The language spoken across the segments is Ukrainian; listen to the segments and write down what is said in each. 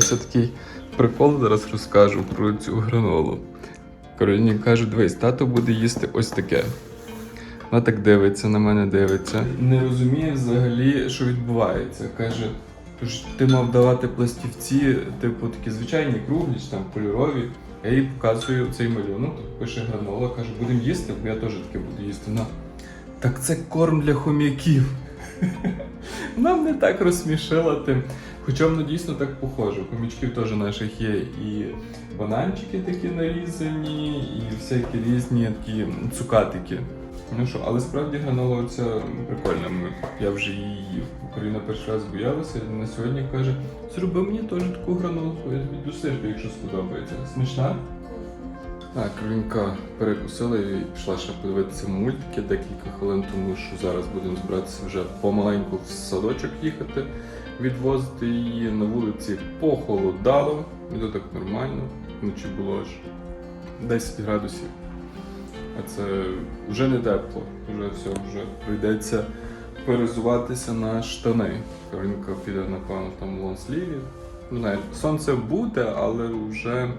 стався такий прикол, зараз розкажу про цю гранолу. Кароліні каже, дивись, тато буде їсти ось таке. Вона так дивиться, на мене дивиться. Не розуміє взагалі, що відбувається. Каже, тож ти мав давати пластівці, типу такі звичайні, круглі, там кольорові. Я їй показую цей малюнок, пише гранола, каже, будемо їсти, бо я теж таке буду їсти. Вона, так це корм для хом'яків. Нам не так розсмішила тим. Хоча воно дійсно так похоже. У хомячків теж наших є і бананчики такі нарізані, і всякі різні такі цукатики. Ну що, але справді гранола оця прикольна. Я вже її їв. Україна перший раз боялася, і на сьогодні каже, зроби мені теж таку гранолку, я тобі досипу, якщо сподобається. Смачна? Так, Каролінка перекусила і пішла ще подивитися мультики декілька хвилин, тому що зараз будемо збиратися вже помаленьку в садочок їхати, відвозити її на вулиці похолодало, і то так нормально, вночі було аж 10 градусів. А це вже не тепло, вже все, вже прийдеться перезуватися на штани. Каролінка піде, напевно, там лонсліві. Не знаю, сонце буде, але вже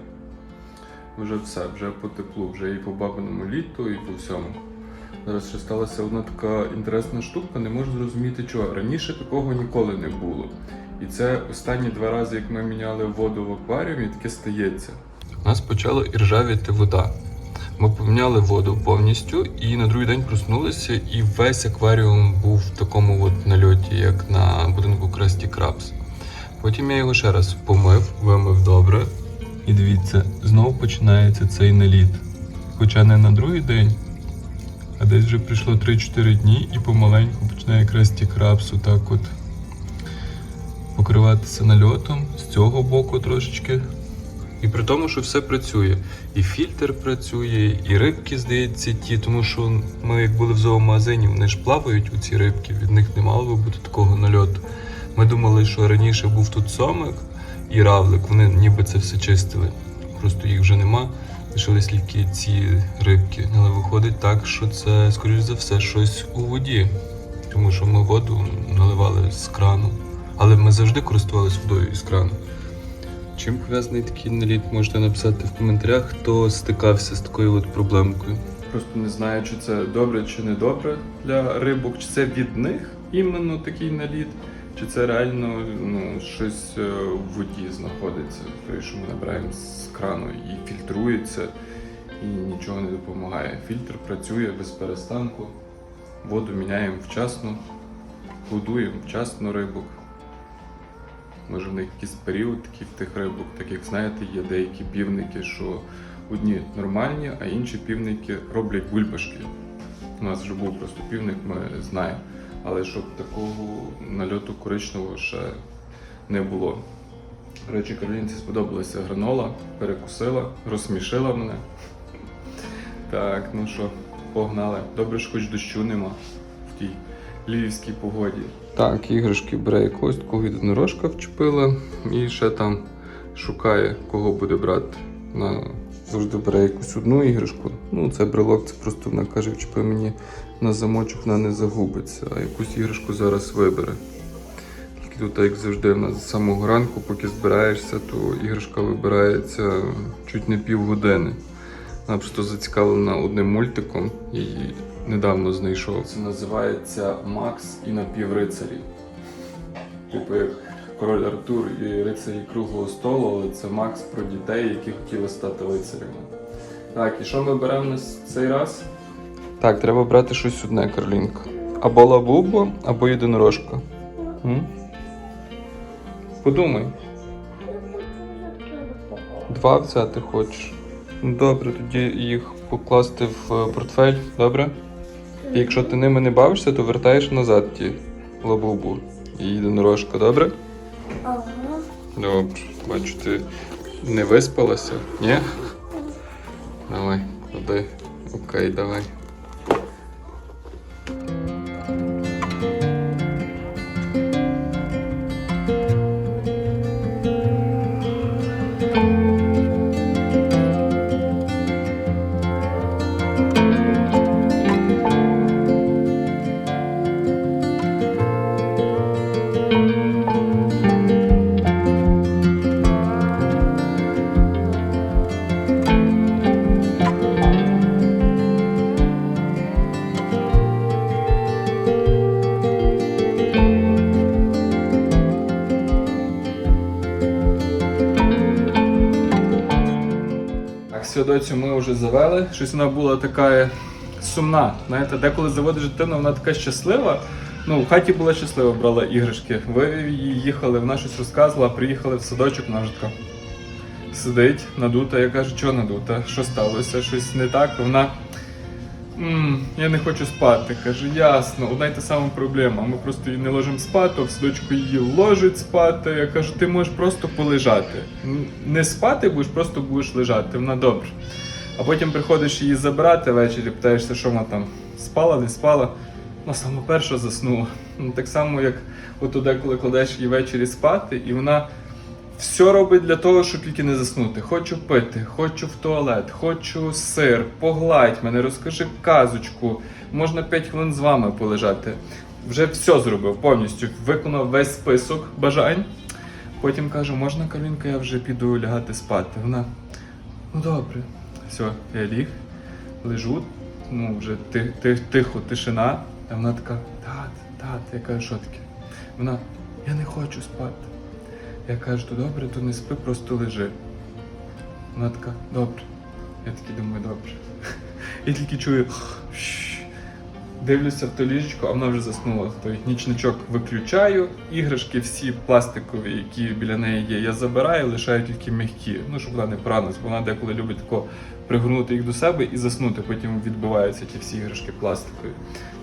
вже все, вже по теплу, вже і по бабиному літу, і по всьому. Зараз ще сталася одна така інтересна штука, не можу зрозуміти чого. Раніше такого ніколи не було. І це останні два рази, як ми міняли воду в акваріумі, таке стається. У нас почала іржавіти вода. Ми поміняли воду повністю, і на другий день проснулися, і весь акваріум був в такому от нальоті, як на будинку Krusty Krabs. Потім я його ще раз помив, вимив добре. І дивіться, знову починається цей наліт. Хоча не на другий день, а десь вже прийшло 3-4 дні і помаленьку починає Krusty Krabs отак от покриватися нальотом з цього боку трошечки. І при тому, що все працює. І фільтр працює, і рибки, здається, ті, тому що ми як були в зоомагазині, вони ж плавають у ці рибки, від них не мало би бути такого нальоту. Ми думали, що раніше був тут сомик і равлик, вони ніби це все чистили. Просто їх вже нема. Лишились тільки ці рибки. Але виходить так, що це, скоріш за все, щось у воді. Тому що ми воду наливали з крану. Але ми завжди користувалися водою із крану. Чим пов'язаний такий наліт, можете написати в коментарях, хто стикався з такою от проблемкою. Просто не знаю, чи це добре чи не добре для рибок, чи це від них іменно такий наліт, чи це реально ну, щось е, в воді знаходиться, що ми набираємо з крану і фільтрується, і нічого не допомагає. Фільтр працює без перестанку, воду міняємо вчасно, годуємо вчасно рибок. Може в них якийсь період такий в тих рибок, так як знаєте, є деякі півники, що одні нормальні, а інші півники роблять бульбашки. У нас вже був просто півник, ми знаємо. Але щоб такого нальоту коричневого ще не було. До речі, Каролінці сподобалася гранола, перекусила, розсмішила мене. Так, ну що, погнали. Добре, що хоч дощу нема в тій львівській погоді. Так, іграшки бере якогось такого єдинорожка вчепила і ще там шукає, кого буде брати. Вона завжди бере якусь одну іграшку. Ну, це брелок, це просто вона каже, вчепи мені на замочок, вона не загубиться, а якусь іграшку зараз вибере. Тільки тут, як завжди, в з самого ранку, поки збираєшся, то іграшка вибирається чуть не півгодини. Вона просто зацікавлена одним мультиком, її недавно знайшов. Це називається Макс і напіврицарі. Типу як король Артур і рицарі круглого столу, але це Макс про дітей, які хотіли стати лицарями. Так, і що ми беремо на цей раз? Так, треба брати щось одне, Карлінка. Або лабубо, або єдинорожка. М? Подумай. Два взяти хочеш? Ну, Добре, тоді їх покласти в е, портфель, добре? І якщо ти ними не бавишся, то вертаєш назад ті лабубу і єдинорожка, добре? Добре. Бачу, ти не виспалася, ні? Давай, куди? Окей, давай. Доцю ми вже завели. Щось вона була така сумна. Знаєте, деколи заводиш дитину, вона така щаслива. Ну, в хаті була щаслива, брала іграшки. Ви її, їхали, вона щось розказувала, приїхали в садочок, вона вже така сидить, надута. Я кажу, що надута? Що сталося? Щось не так. Вона. «М, я не хочу спати. Каже, ясно, одна й та сама проблема. Ми просто її не ложимо спати, а в садочку її ложить спати. Я кажу, ти можеш просто полежати. Не спати будеш, просто будеш лежати. Вона добре. А потім приходиш її забирати ввечері, питаєшся, що вона там спала, не спала. Вона саме перша заснула. Ну, так само, як от деколи кладеш її ввечері спати, і вона все робить для того, щоб тільки не заснути. Хочу пити, хочу в туалет, хочу сир, погладь мене, розкажи казочку. Можна 5 хвилин з вами полежати. Вже все зробив повністю. Виконав весь список бажань. Потім кажу, можна Калінка, я вже піду лягати спати. Вона, ну добре. Все, я ліг, лежу, ну вже ти, ти, тихо, тишина. А вона така, тат, тат, я кажу, що таке? Вона, я не хочу спати. Я кажу, то добре, то не спи, просто лежи. Вона така, добре. Я такий думаю, добре. Я тільки чую. Дивлюся в то ліжечко, а вона вже заснула. Той нічничок виключаю, іграшки всі пластикові, які біля неї є, я забираю, лишаю тільки м'які. Ну, щоб вона не поранилась, бо вона деколи любить тако пригорнути їх до себе і заснути. Потім відбиваються ті всі іграшки пластикові.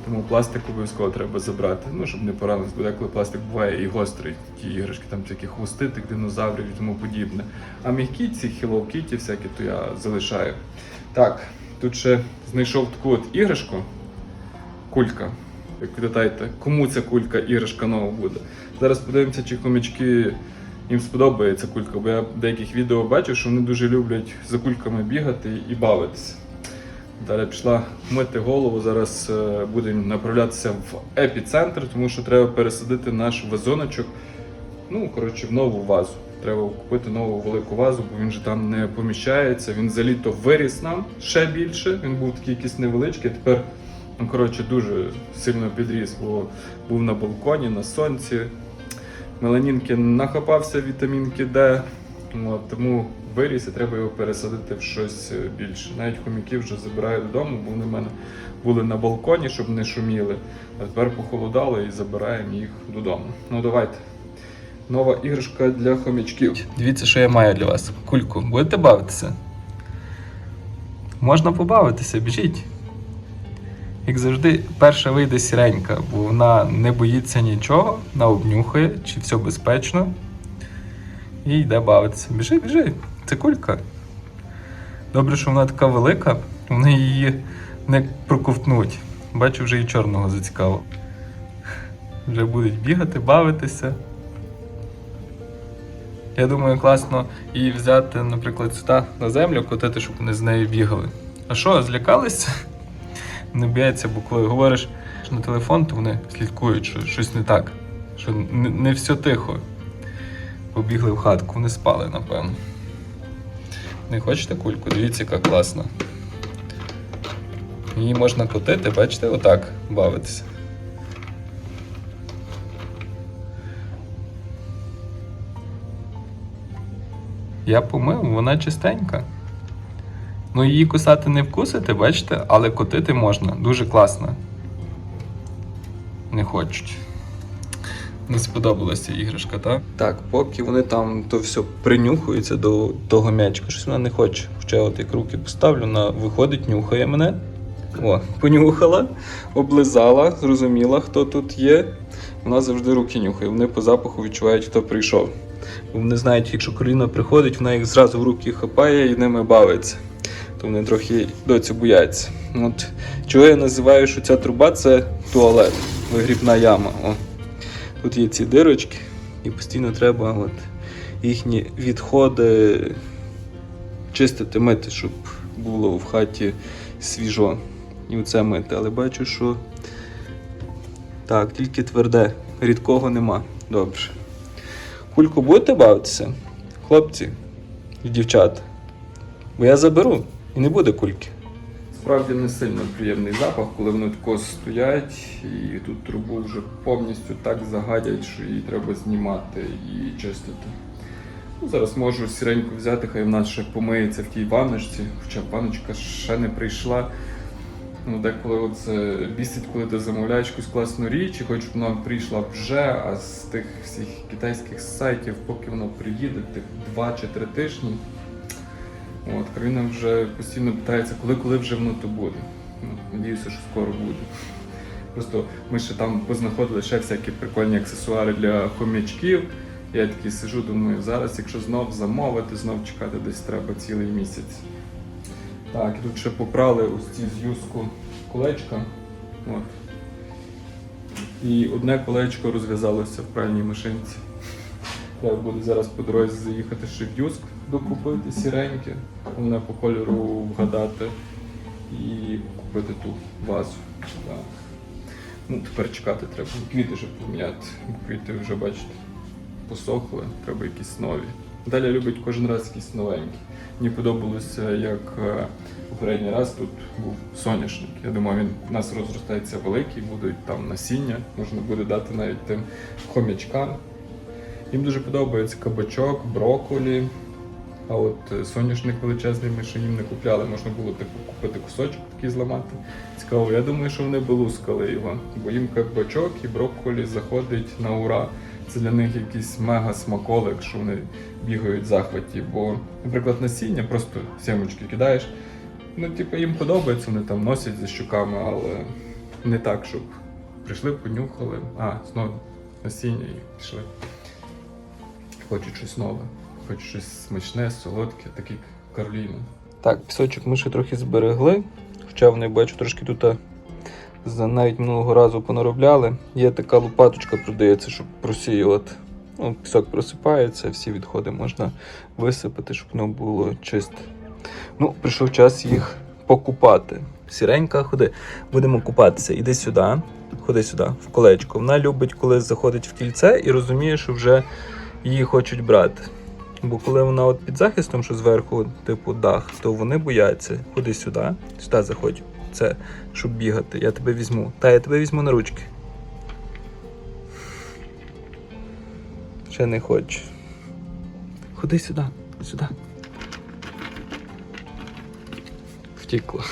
Тому пластик обов'язково треба забрати, ну щоб не поранилось, бо деколи пластик буває і гострий, ті іграшки, там всякі хвости, тих динозаврів і тому подібне. А м'які ці Kitty всякі, то я залишаю. Так, тут ще знайшов таку от іграшку. Кулька. Як гадаєте, кому ця кулька іграшка нова буде? Зараз подивимося, чи хомячки їм сподобається кулька, бо я деяких відео бачив, що вони дуже люблять за кульками бігати і бавитися. Далі пішла мити голову. Зараз е, будемо направлятися в епіцентр, тому що треба пересадити наш вазоночок. Ну, коротше, в нову вазу. Треба купити нову велику вазу, бо він же там не поміщається. Він за літо виріс нам ще більше. Він був такий якийсь невеличкий, тепер, ну коротше, дуже сильно підріс, бо був на балконі, на сонці. Меланінки нахапався вітамінки Д. От, тому виріс і треба його пересадити в щось е, більше. Навіть хомяків вже забираю додому, бо вони в мене були на балконі, щоб не шуміли. А тепер похолодало і забираємо їх додому. Ну давайте. Нова іграшка для хомячків. Дивіться, що я маю для вас. Кульку, будете бавитися? Можна побавитися, біжіть. Як завжди, перша вийде сіренька, бо вона не боїться нічого, вона обнюхає, чи все безпечно. І йде бавитися. Біжи, біжи, це кулька. Добре, що вона така велика, вони її не проковтнуть. Бачу, вже і чорного зацікаво. Вже будуть бігати, бавитися. Я думаю, класно її взяти, наприклад, сюди на землю, котити, щоб вони з нею бігали. А що, злякалися? Не бояться, бо коли говориш на телефон, то вони слідкують, що щось не так, що не, не все тихо. Побігли в хатку, вони спали, напевно. Не хочете кульку? Дивіться, яка класна. Її можна котити, бачите, отак бавитися. Я помив, вона чистенька. Ну, її кусати не вкусити, бачите, але котити можна. Дуже класно. Не хочуть. Не сподобалася іграшка, так? Так, поки вони там то все принюхуються до того м'ячка, щось вона не хоче. Хоча от як руки поставлю, вона виходить, нюхає мене. О, понюхала, облизала, зрозуміла, хто тут є. Вона завжди руки нюхає. Вони по запаху відчувають, хто прийшов. Вони знають, якщо коліна приходить, вона їх зразу в руки хапає і ними бавиться. Вони трохи доцю бояться. От чого я називаю, що ця труба це туалет, вигрібна яма. О. Тут є ці дирочки, і постійно треба от, їхні відходи чистити, мити, щоб було в хаті свіжо. І оце мити. Але бачу, що так, тільки тверде, рідкого нема. Добре. Кульку будете бавитися? Хлопці і дівчата. Бо я заберу і не буде кульки. Справді не сильно приємний запах, коли вони тако стоять і тут трубу вже повністю так загадять, що її треба знімати і чистити. Ну, зараз можу сіреньку взяти, хай в нас ще помиється в тій ванночці, хоча ванночка ще не прийшла. Ну, деколи от це бісить, коли ти замовляєш якусь класну річ, і щоб вона прийшла вже, а з тих всіх китайських сайтів, поки воно приїде, тих два чи три тижні. От, Карина вже постійно питається, коли, коли вже воно то буде. Ну, надіюся, що скоро буде. Просто ми ще там познаходили ще всякі прикольні аксесуари для хомячків. Я такий сижу, думаю, зараз, якщо знов замовити, знов чекати десь треба цілий місяць. Так, і тут ще попрали ось ці з юску колечка. От. І одне колечко розв'язалося в пральній машинці. Треба буде зараз по дорозі заїхати ще в юск докупити сіреньке, головне по кольору вгадати і купити ту вазу. Так. Ну, тепер чекати треба. Квіти вже поміняти. Квіти вже бачите посохли, треба якісь нові. Далі любить кожен раз якісь новенькі. Мені подобалося, як е, попередній раз тут був соняшник. Я думаю, він у нас розростається великий, будуть там насіння, можна буде дати навіть тим хомячкам. Їм дуже подобається кабачок, брокколі. А от е, соняшник величезний ми ще їм не купляли, можна було типу купити кусочок такий зламати. Цікаво, я думаю, що вони би лускали його, бо їм кабачок і брокколі заходить на ура. Це для них якийсь мега смаколик, що вони бігають в захваті. Бо, наприклад, насіння, просто сімочки кидаєш. Ну, типу, їм подобається, вони там носять за щуками, але не так, щоб прийшли, понюхали, а, знову насіння і пішли. Хочуть щось нове, хочуть щось смачне, солодке, таке як Кароліна. Так, пісочок ми ще трохи зберегли, хоча вони бачу трошки тут за- навіть минулого разу понаробляли. Є така лопаточка, продається, щоб просіювати. Ну, пісок просипається, всі відходи можна висипати, щоб воно було чисте. Ну, прийшов час їх покупати. Сіренька, ходи, будемо купатися. Іди сюди, ходи сюди, в колечко. Вона любить, коли заходить в кільце і розуміє, що вже її хочуть брати. Бо коли вона от під захистом, що зверху, типу дах, то вони бояться. Ходи сюди, сюди заходь. Це щоб бігати. Я тебе візьму. Та я тебе візьму на ручки. Ще не хочу. Ходи сюди, сюди. Втікла.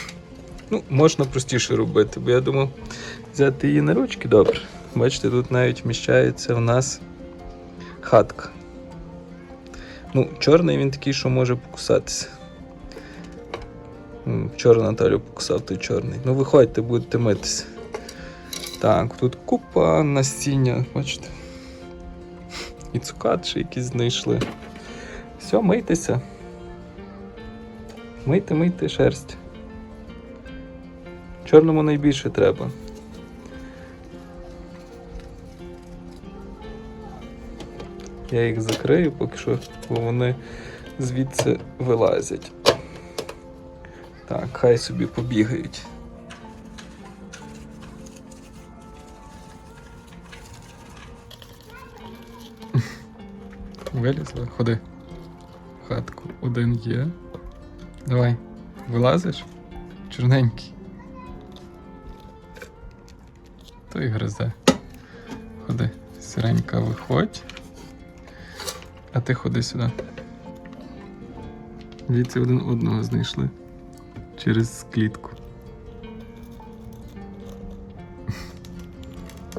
Ну, можна простіше робити, бо я думав взяти її на ручки добре. Бачите, тут навіть вміщається в нас хатка. Ну, чорний він такий, що може покусатися. Вчора Наталю покусав той чорний. Ну, виходьте, будете митися. Так, тут купа насіння, бачите. І цукат ще якісь знайшли. Все, мийтеся. Мийте, мийте шерсть. Чорному найбільше треба. Я їх закрию поки що, бо вони звідси вилазять. Так, хай собі побігають. Вилізла, ходи. Хатку один є. Давай, вилазиш? Чорненький. Той гризе. Ходи, сиренька, виходь. А ти ходи сюди. Дивіться, один одного знайшли. Через клітку.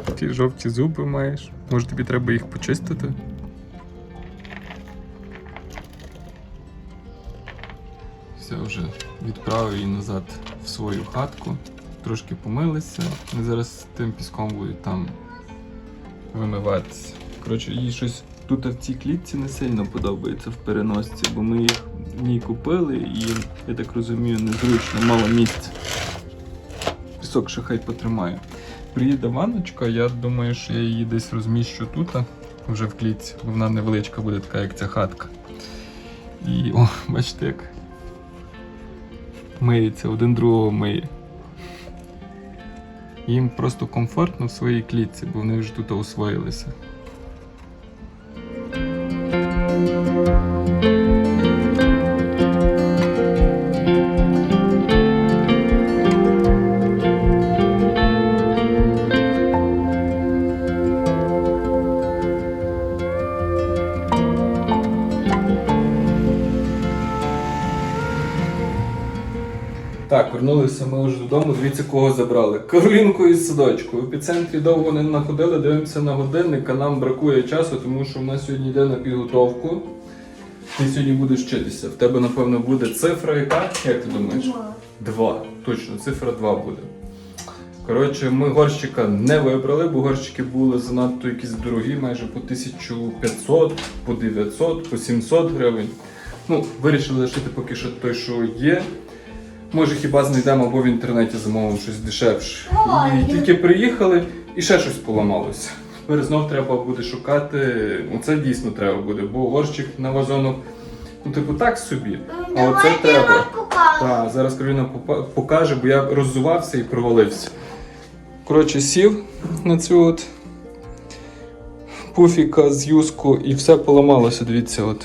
Ті жовті зуби маєш. Може тобі треба їх почистити? Все, вже відправив її назад в свою хатку. Трошки помилися. Вони зараз тим піском будуть там вимиватися. Коротше, їй щось тут в цій клітці не сильно подобається в переносці, бо ми їх в ній купили і, я так розумію, незручно, мало місця. Пісок ще хай потримає. Приїде ванночка, я думаю, що я її десь розміщу тут, вже в клітці, бо вона невеличка буде така, як ця хатка. І о, бачите, як миється, один другого миє. Їм просто комфортно в своїй клітці, бо вони вже тут освоїлися. Вернулися ми вже додому. Дивіться, кого забрали. Каролінку із садочку. В епіцентрі довго не находили, дивимося на годинник, а нам бракує часу, тому що в нас сьогодні йде на підготовку. Ти сьогодні будеш вчитися. В тебе, напевно, буде цифра яка? Як ти думаєш? Два. Точно, цифра 2 буде. Коротше, ми горщика не вибрали, бо горщики були занадто якісь дорогі, майже по 1500, по 900, по 700 гривень. Ну, вирішили лишити поки що той, що є. Може, хіба знайдемо або в інтернеті замовимо щось дешевше. І тільки приїхали і ще щось поламалося. Тепер знов треба буде шукати. Оце дійсно треба буде, бо горщик на вазонок, ну, типу, так собі. А оце треба. Так, зараз Кароліна покаже, бо я роззувався і провалився. Коротше, сів на цю от пуфіка з юску і все поламалося, дивіться, от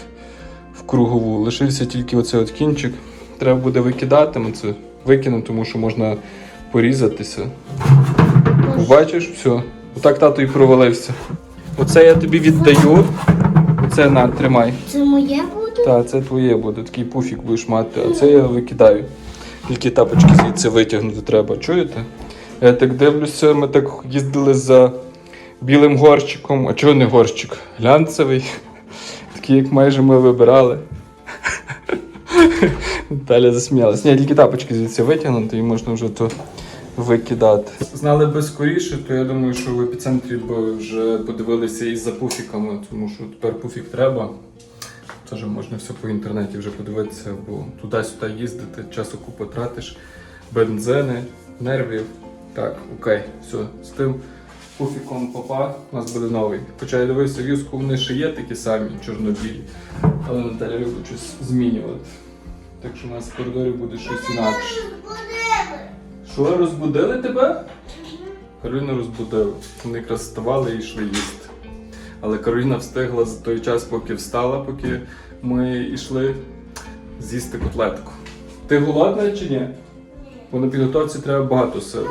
в кругову. Лишився тільки оцей от кінчик. Треба буде викидати, ми це викину, тому що можна порізатися. Бачиш, все. Отак тато і провалився. Оце я тобі віддаю. Оце на, тримай. Це моє буде? Так, це твоє буде, такий пуфік будеш мати, а це я викидаю. Тільки тапочки звідси витягнути треба, чуєте? Я так дивлюся, ми так їздили за білим горщиком, а чого не горщик? Глянцевий. Такий, як майже ми вибирали. Наталя засміялась. Ні, тільки тапочки звідси витягнути і можна вже то викидати. Знали би скоріше, то я думаю, що в епіцентрі б вже подивилися і за пуфіками, тому що тепер пуфік треба. Теж можна все по інтернеті вже подивитися, бо туди-сюди їздити, часу купу тратиш, бензини, нервів. Так, окей, все, з тим пуфіком попа у нас буде новий. Хоча я дивився, в юску вони ще є такі самі, чорно-білі, але Наталя любить щось змінювати. Так що у нас в коридорі буде щось інакше. Що, розбудили тебе? Кароліну розбудили. Вони якраз вставали і йшли їсти. Але Кароліна встигла за той час, поки встала, поки ми йшли з'їсти котлетку. Ти голодна чи ні? Бо на підготовці треба багато сил.